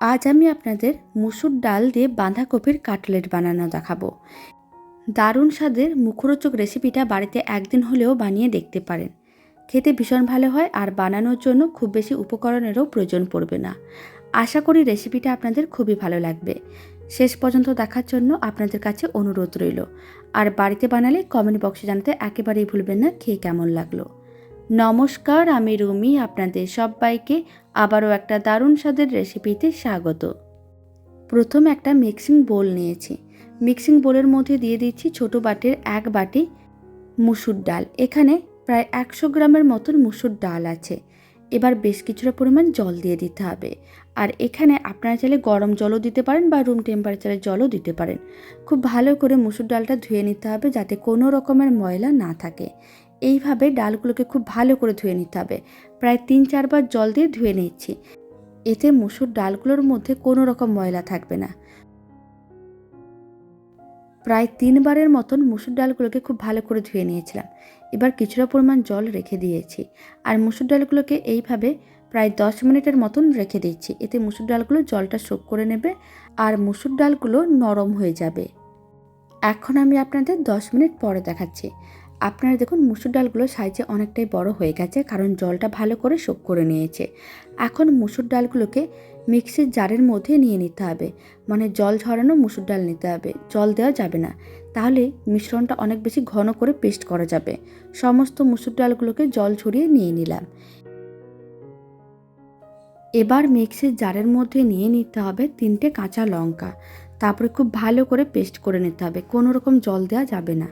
আজ আমি আপনাদের মুসুর ডাল দিয়ে বাঁধাকপির কাটলেট বানানো দেখাবো। দারুণ স্বাদের মুখরোচক রেসিপিটা বাড়িতে একদিন হলেও বানিয়ে দেখতে পারেন। খেতে ভীষণ ভালো হয় আর বানানোর জন্য খুব বেশি উপকরণেরও প্রয়োজন পড়বে না। আশা করি রেসিপিটা আপনাদের খুবই ভালো লাগবে। শেষ পর্যন্ত দেখার জন্য আপনাদের কাছে অনুরোধ রইল। আর বাড়িতে বানালে কমেন্ট বক্সে জানাতে একেবারেই ভুলবেন না, খেয়ে কেমন লাগল? নমস্কার, আমি রুমি, আপনাদের সবাইকে আবারও একটা দারুণ স্বাদের রেসিপিতে স্বাগত। প্রথম একটা মিক্সিং বোল নিয়েছি। মিক্সিং বোলের মধ্যে দিয়ে দিচ্ছি ছোট বাটির এক বাটি মুসুর ডাল। এখানে প্রায় একশো গ্রামের মতন মুসুর ডাল আছে। এবার বেশ কিছুটা পরিমাণ জল দিয়ে দিতে হবে। আর এখানে আপনারা চাইলে গরম জলও দিতে পারেন বা রুম টেম্পারেচারের জলও দিতে পারেন। খুব ভালো করে মুসুর ডালটা ধুয়ে নিতে হবে যাতে কোনো রকমের ময়লা না থাকে। এইভাবে ডালগুলোকে খুব ভালো করে ধুয়ে নিতে হবে। প্রায় তিন চারবার জল দিয়ে ধুয়ে নিচ্ছি এতে মুসুর ডালগুলোর মধ্যে কোনো রকম ময়লা থাকবে না। প্রায় তিনবারের মতন মুসুর ডালগুলোকে খুব ভালো করে ধুয়ে নিয়েছিলাম। এবার কিছুটা পরিমাণ জল রেখে দিয়েছি। আর মুসুর ডালগুলোকে এইভাবে প্রায় দশ মিনিটের মতন রেখে দিচ্ছি এতে মুসুর ডালগুলো জলটা শোক করে নেবে আর মুসুর ডালগুলো নরম হয়ে যাবে। এখন আমি আপনাদের দশ মিনিট পরে দেখাচ্ছি। আপনারা দেখুন মুসুর ডালগুলো সাইজে অনেকটাই বড় হয়ে গেছে, কারণ জলটা ভালো করে শোক করে নিয়েছে। এখন মুসুর ডালগুলোকে মিক্সির জারের মধ্যে নিয়ে নিতে হবে মানে জল ঝরানো মুসুর ডাল নিতে হবে, জল দেওয়া যাবে না। তাহলে মিশ্রণটা অনেক বেশি ঘন করে পেস্ট করা যাবে। সমস্ত মুসুর ডালগুলোকে জল ঝরিয়ে নিয়ে নিলাম। এবার মিক্সির জারের মধ্যে নিয়ে নিতে হবে তিনটে কাঁচা লঙ্কা। তারপরে খুব ভালো করে পেস্ট করে নিতে হবে, কোনো রকম জল দেওয়া যাবে না।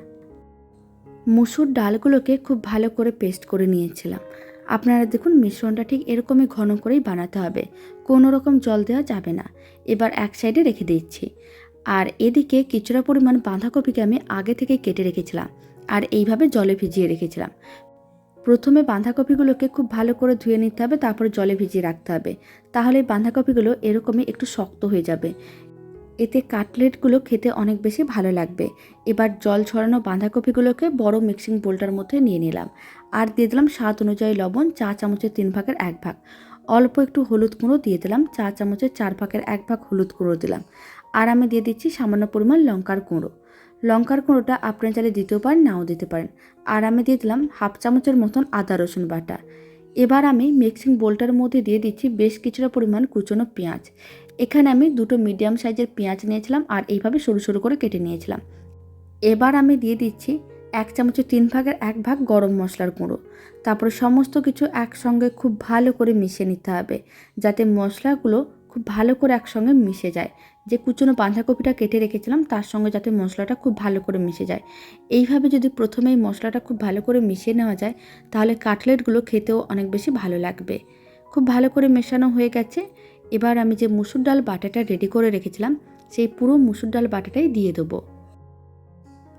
মুসুর ডালগুলোকে খুব ভালো করে পেস্ট করে নিয়েছিলাম। আপনারা দেখুন মিশ্রণটা ঠিক এরকমই ঘন করেই বানাতে হবে। কোনো রকম জল দেওয়া যাবে না। এবার এক সাইডে রেখে দিচ্ছি। আর এদিকে কিছুটা পরিমাণ বাঁধাকপিকে আমি আগে থেকে কেটে রেখেছিলাম আর এইভাবে জলে ভিজিয়ে রেখেছিলাম। প্রথমে বাঁধাকপিগুলোকে খুব ভালো করে ধুয়ে নিতে হবে, তারপর জলে ভিজিয়ে রাখতে হবে। তাহলে বাঁধাকপিগুলো এরকমই একটু শক্ত হয়ে যাবে। এতে কাটলেটগুলো খেতে অনেক বেশি ভালো লাগবে। এবার জল ছড়ানো বাঁধাকপিগুলোকে বড় মিক্সিং বোলটার মধ্যে নিয়ে নিলাম। আর দিয়ে দিলাম স্বাদ অনুযায়ী লবণ চা চামচের তিন ভাগের এক ভাগ। অল্প একটু হলুদ গুঁড়ো দিয়ে দিলাম, চা চামচের চার ভাগের এক ভাগ হলুদ গুঁড়ো দিলাম। আর আমি দিয়ে দিচ্ছি সামান্য পরিমাণ লঙ্কার গুঁড়ো। লঙ্কার গুঁড়োটা আপনি চাইলে দিতেও পারেন, নাও দিতে পারেন। আর আমি দিয়ে দিলাম হাফ চামচের মতন আদা রসুন বাটা। এবার আমি মিক্সিং বোলটার মধ্যে দিয়ে দিচ্ছি বেশ কিছুটা পরিমাণ কুচনো পেঁয়াজ। এখানে আমি দুটো মিডিয়াম সাইজের পেঁয়াজ নিয়েছিলাম আর এইভাবে সরু সরু করে কেটে নিয়েছিলাম। এবার আমি দিয়ে দিচ্ছি এক চামচের তিন ভাগের এক ভাগ গরম মশলার গুঁড়ো। তারপরে সমস্ত কিছু একসঙ্গে খুব ভালো করে মিশিয়ে নিতে হবে, যাতে মশলাগুলো খুব ভালো করে একসঙ্গে মিশে যায়। যে কুচনো বাঁধাকপিটা কেটে রেখেছিলাম, তার সঙ্গে যাতে মশলাটা খুব ভালো করে মিশে যায়। এইভাবে যদি প্রথমেই মশলাটা খুব ভালো করে মিশিয়ে নেওয়া যায়, তাহলে কাটলেটগুলো খেতেও অনেক বেশি ভালো লাগবে। খুব ভালো করে মেশানো হয়ে গেছে। এবার আমি যে মুসুর ডাল বাটাটা রেডি করে রেখেছিলাম, সেই পুরো মুসুর ডাল বাটাটাই দিয়ে দেবো।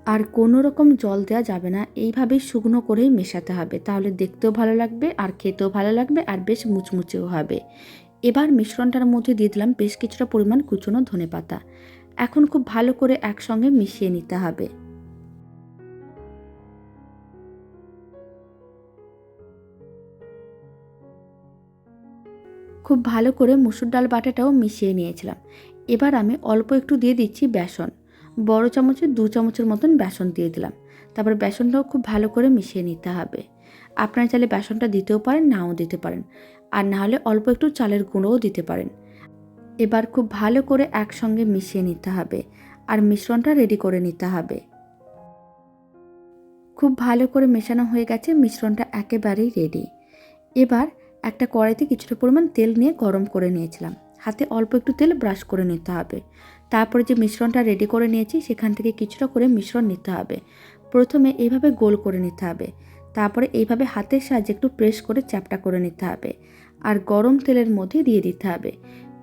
আর কোনো রকম জল দেওয়া যাবে না, এইভাবেই শুকনো করেই মেশাতে হবে। তাহলে দেখতেও ভালো লাগবে, আর খেতেও ভালো লাগবে, আর বেশ মুচমুচেও হবে। এবার মিশ্রণটার মধ্যে দিয়ে দিলাম বেশ কিছুটা পরিমাণ কুচনো ধনে পাতা এখন খুব ভালো করে একসঙ্গে মিশিয়ে নিতে হবে। খুব ভালো করে মুসুর ডাল বাটাটাও মিশিয়ে নিয়েছিলাম। এবার আমি অল্প একটু দিয়ে দিচ্ছি বেসন। বড় চামচে দু চামচের মতন বেসন দিয়ে দিলাম। তারপর বেসনটাও খুব ভালো করে মিশিয়ে নিতে হবে। আপনারা চাইলে বেসনটা দিতেও পারেন, নাও দিতে পারেন। আর না হলে অল্প একটু চালের গুঁড়োও দিতে পারেন। এবার খুব ভালো করে একসঙ্গে মিশিয়ে নিতে হবে আর মিশ্রণটা রেডি করে নিতে হবে। খুব ভালো করে মেশানো হয়ে গেছে, মিশ্রণটা একেবারেই রেডি এবার একটা কড়াইতে কিছুটা পরিমাণ তেল নিয়ে গরম করে নিয়েছিলাম। হাতে অল্প একটু তেল ব্রাশ করে নিতে হবে। তারপরে যে মিশ্রণটা রেডি করে নিয়েছি, সেখান থেকে কিছুটা করে মিশ্রণ নিতে হবে। প্রথমে এইভাবে গোল করে নিতে হবে। তারপরে এইভাবে হাতের সাহায্যে একটু প্রেস করে চ্যাপটা করে নিতে হবে। আর গরম তেলের মধ্যে দিয়ে দিতে হবে।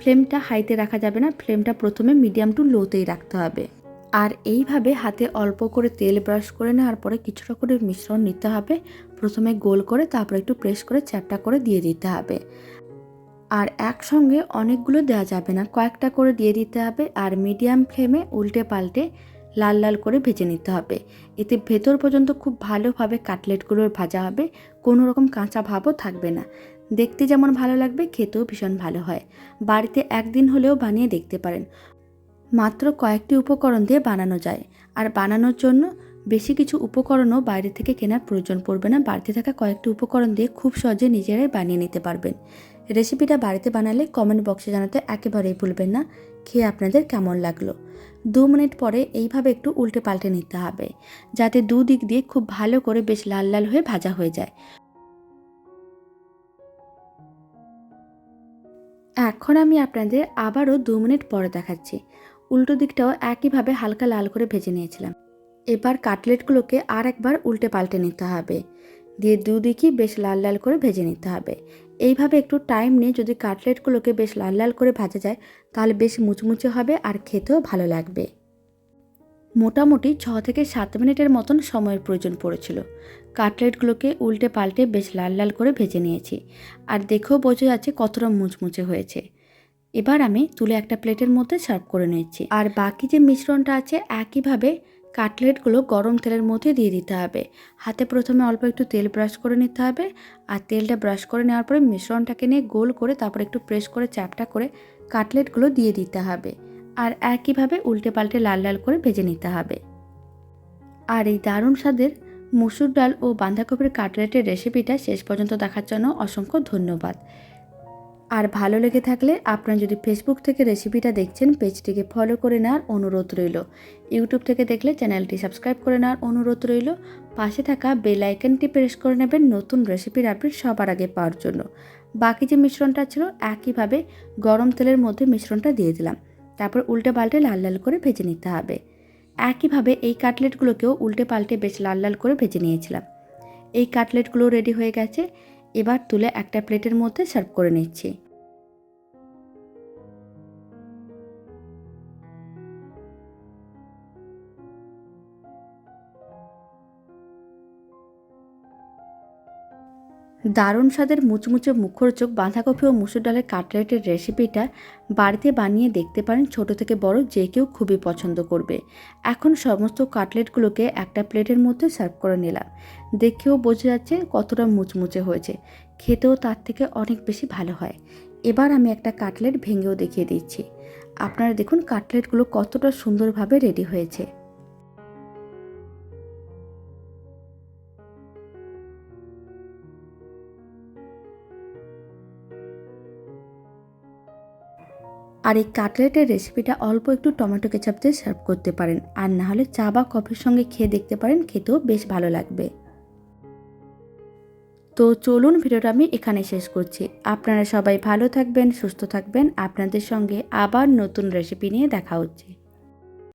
ফ্লেমটা হাইতে রাখা যাবে না। ফ্লেমটা প্রথমে মিডিয়াম টু লোতেই রাখতে হবে। আর এইভাবে হাতে অল্প করে তেল ব্রাশ করে নেওয়ার পরে কিছুটা করে মিশ্রণ নিতে হবে। প্রথমে গোল করে তারপরে একটু প্রেস করে চ্যাপটা করে দিয়ে দিতে হবে। আর একসঙ্গে অনেকগুলো দেওয়া যাবে না। কয়েকটা করে দিয়ে দিতে হবে আর মিডিয়াম ফ্লেমে উল্টে পাল্টে লাল লাল করে ভেজে নিতে হবে। এতে ভেতর পর্যন্ত খুব ভালোভাবে কাটলেটগুলোর ভাজা হবে। কোনো রকম কাঁচা ভাবও থাকবে না। দেখতে যেমন ভালো লাগবে, খেতেও ভীষণ ভালো হয়। বাড়িতে একদিন হলেও বানিয়ে দেখতে পারেন। মাত্র কয়েকটি উপকরণ দিয়ে বানানো যায়। আর বানানোর জন্য বেশি কিছু উপকরণও বাইরে থেকে কেনার প্রয়োজন পড়বে না। বাড়িতে থাকা কয়েকটি উপকরণ দিয়ে খুব সহজে নিজেরাই বানিয়ে নিতে পারবেন। রেসিপিটা বাড়িতে বানালে কমেন্ট বক্সে জানাতে একেবারেই ভুলবেন না। খেয়ে আপনাদের কেমন লাগল? দু মিনিট পরে এইভাবে একটু উল্টে পাল্টে নিতে হবে, যাতে দুদিক দিয়ে খুব ভালো করে বেশ লাল লাল হয়ে ভাজা হয়ে যায়। এখন আমি আপনাদের আবারও দু মিনিট পরে দেখাচ্ছি। উল্টো দিকটাও একইভাবে হালকা লাল করে ভেজে নিয়েছিলাম। এবার কাটলেটগুলোকে আর একবার উল্টে পাল্টে নিতে হবে। দিয়ে দুদিকই বেশ লাল লাল করে ভেজে নিতে হবে। এইভাবে একটু টাইম নিয়ে যদি কাটলেটগুলোকে বেশ লাল লাল করে ভাজা যায়, তাহলে বেশ মুচমুচে হবে আর খেতেও ভালো লাগবে। মোটামুটি ছ থেকে সাত মিনিটের মতন সময়ের প্রয়োজন পড়েছিল। কাটলেটগুলোকে উল্টে পাল্টে বেশ লাল লাল করে ভেজে নিয়েছি। আর দেখেও বোঝা যাচ্ছে কতটা মুচমুচে হয়েছে। এবার আমি তুলে একটা প্লেটের মধ্যে সার্ভ করে নিচ্ছি। আর বাকি যে মিশ্রণটা আছে, একইভাবে কাটলেটগুলো গরম তেলের মধ্যে দিয়ে দিতে হবে। হাতে প্রথমে অল্প একটু তেল ব্রাশ করে নিতে হবে আর তেলটা ব্রাশ করে নেওয়ার পরে মিশ্রণটাকে নিয়ে গোল করে তারপর একটু প্রেস করে, চ্যাপটা করে কাটলেটগুলো দিয়ে দিতে হবে। আর একইভাবে উল্টে পাল্টে লাল লাল করে ভেজে নিতে হবে। আর এই দারুণ স্বাদের মুসুর ডাল ও বাঁধাকপির কাটলেটের রেসিপিটা শেষ পর্যন্ত দেখার জন্য অসংখ্য ধন্যবাদ। আর ভালো লেগে থাকলে আপনারা যদি ফেসবুক থেকে রেসিপিটা দেখছেন পেজটিকে ফলো করে নেওয়ার অনুরোধ রইল। ইউটিউব থেকে দেখলে চ্যানেলটি সাবস্ক্রাইব করে নেওয়ার অনুরোধ রইল। পাশে থাকা বেল আইকনটি প্রেস করে নেবেন নতুন রেসিপির আপডেট সবার আগে পাওয়ার জন্য। বাকি যে মিশ্রণটা ছিল, একইভাবে গরম তেলের মধ্যে মিশ্রণটা দিয়ে দিলাম। তারপর উল্টে পাল্টে লাল লাল করে ভেজে নিতে হবে। একইভাবে এই কাটলেটগুলোকেও উল্টে পাল্টে বেশ লাল লাল করে ভেজে নিয়েছিলাম। এই কাটলেটগুলো রেডি হয়ে গেছে। এবার তুলে একটা প্লেটের মধ্যে সার্ভ করে নিচ্ছি। দারুণ স্বাদের মুচমুচে মুখরোচক বাঁধাকপি ও মুসুর ডালের কাটলেটের রেসিপিটা বাড়িতে বানিয়ে দেখতে পারেন ছোট থেকে বড় যে কেউ খুবই পছন্দ করবে। এখন সমস্ত কাটলেটগুলোকে একটা প্লেটের মধ্যে সার্ভ করে নিলাম। দেখেও বোঝা যাচ্ছে কতটা মুচমুচে হয়েছে। খেতেও তার থেকে অনেক বেশি ভালো হয়। এবার আমি একটা কাটলেট ভেঙেও দেখিয়ে দিচ্ছি। আপনারা দেখুন কাটলেটগুলো কতটা সুন্দরভাবে রেডি হয়েছে। আর এই কাটলেটের রেসিপিটা অল্প একটু টমেটো কেচাপ দিয়ে সার্ভ করতে পারেন। আর না হলে চা বা কফির সঙ্গে খেয়ে দেখতে পারেন, খেতেও বেশ ভালো লাগবে। তো চলুন ভিডিওটা আমি এখানে শেষ করছি। আপনারা সবাই ভালো থাকবেন, সুস্থ থাকবেন। আপনাদের সঙ্গে আবার নতুন রেসিপি নিয়ে দেখা হচ্ছে।